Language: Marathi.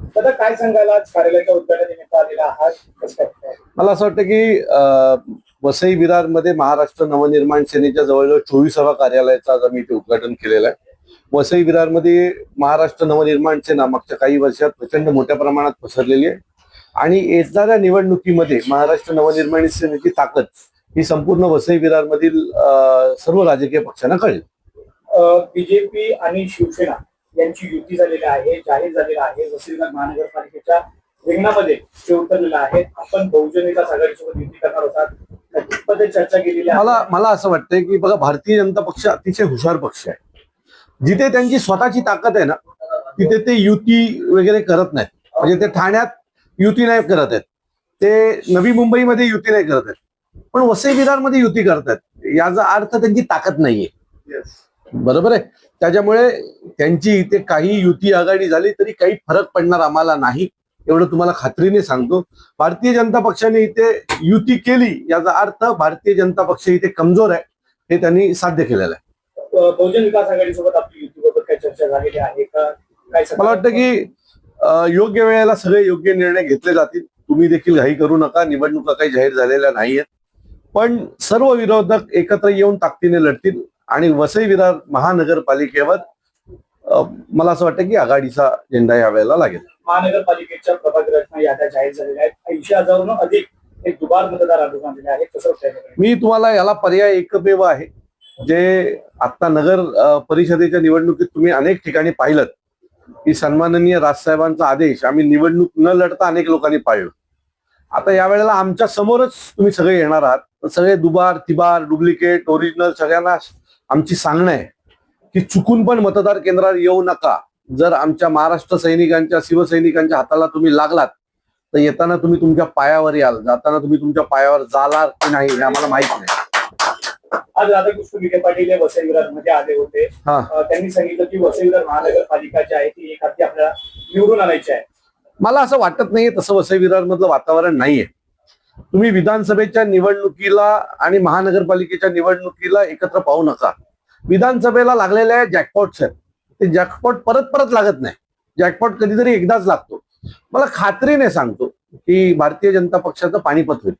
दादा काय आज कार्यालयाच्या उद्घाटनानिमित्त आलेला आहात? कसं काय? मला असं वाटतं की अं, वसई विरारमध्ये महाराष्ट्र नवनिर्माण सेनेच्या जवळजवळ चोवीसावा कार्यालयाचं आज आम्ही इथे उद्घाटन केलेलं आहे. वसई विरारमध्ये महाराष्ट्र नवनिर्माण सेना मागच्या काही वर्षात प्रचंड मोठ्या प्रमाणात पसरलेली आहे. आणि येणाऱ्या निवडणुकीमध्ये महाराष्ट्र नवनिर्माण सेनेची ताकद ही संपूर्ण वसई विरारमधील अं, सर्व राजकीय पक्षांना कळेल. बीजेपी आणि शिवसेना यांची युती झालेली आहे जाहीर झालेला आहे वसईविरार महानगरपालिकेच्या रिंगणामध्ये ते उतरलेलं आहे आपण बहुजन विकास आघाडीसोबत युती करणार कितपत चर्चा केलेली आहे. मला मला असं वाटतंय की बघा भारतीय जनता पक्ष अतिशय हुशार पक्ष आहे. जिथे त्यांची स्वतःची ताकद आहे ना तिथे ते युती वगैरे करत नाहीत. म्हणजे ते ठाण्यात युती नाही करत आहेत. ते नवी मुंबईमध्ये युती नाही करत आहेत. पण वसई विरारमध्ये युती करत आहेत. याचा अर्थ त्यांची ताकद नाहीये. बरोबर आहे. त्याच्यामुळे त्यांची इथे काही युती आघाडी झाली तरी काही फरक पडणार आम्हाला नाही एवढं तुम्हाला खात्रीने सांगतो. भारतीय जनता पक्षाने इथे युती केली याचा अर्थ भारतीय जनता पक्ष इथे कमजोर आहे हे त्यांनी साध्य केलेलं आहे. बहुजन विकास आघाडीसोबत आपली युतीबाबत काय चर्चा झालेली आहे का? काय? मला वाटतं की योग्य वेळेला सगळे योग्य निर्णय घेतले जातील. तुम्ही देखील घाई करू नका निवडणुका काही जाहीर झालेल्या नाहीयेत. पण सर्व विरोधक एकत्र येऊन ताकदीने लढतील. आणि वसई विरार महानगरपालिकेवर मला असं वाटतं की आघाडीचा झेंडा यावेळेला लागेल. महानगरपालिकेच्या प्रभाग रचना याद्या जाहीर झालेल्या आहेत. ऐंशी हजारहून अधिक हे दुबार मतदार आलेले आहेत कसं? मी तुम्हाला याला पर्याय एकमेव आहे. जे आता नगर परिषदेच्या निवडणुकीत तुम्ही अनेक ठिकाणी पाहिलं की सन्माननीय राजसाहेबांचा आदेश आम्ही निवडणूक न लढता अनेक लोकांनी पाळलो. आता यावेळेला आमच्या समोरच तुम्ही सगळे येणार आहात. सगळे दुबार तिबार डुप्लिकेट ओरिजिनल सगळ्यांना आमची सांगणं आहे की चुकून पण मतदार केंद्रावर येऊ नका. जर आमच्या महाराष्ट्र सैनिकांच्या शिवसैनिकांच्या हाताला तुम्ही लागलात तर येताना तुम्ही तुमच्या पायावर याल. जाताना तुम्ही तुमच्या पायावर जालार की नाही हे आम्हाला माहीत नाही. आज राधाकृष्ण विखे पाटील हे मध्ये आले होते. हा. त्यांनी सांगितलं की वसई विरार महानगरपालिका जी आहे ती एक हाती आपल्याला निवडून आणायची आहे. मला असं वाटत नाहीये तसं वसई विरार मधलं वातावरण नाहीये. तुम्ही विधानसभेच्या निवडणुकीला आणि महानगरपालिकेच्या निवडणुकीला एकत्र पाहू नका. विधानसभेला लागलेल्या जॅकपॉट्स आहेत ते जॅकपॉट परत परत लागत नाही. जॅकपॉट कधीतरी एकदाच लागतो. मला खात्रीने सांगतो की भारतीय जनता पक्षाचं पाणीपत होईल.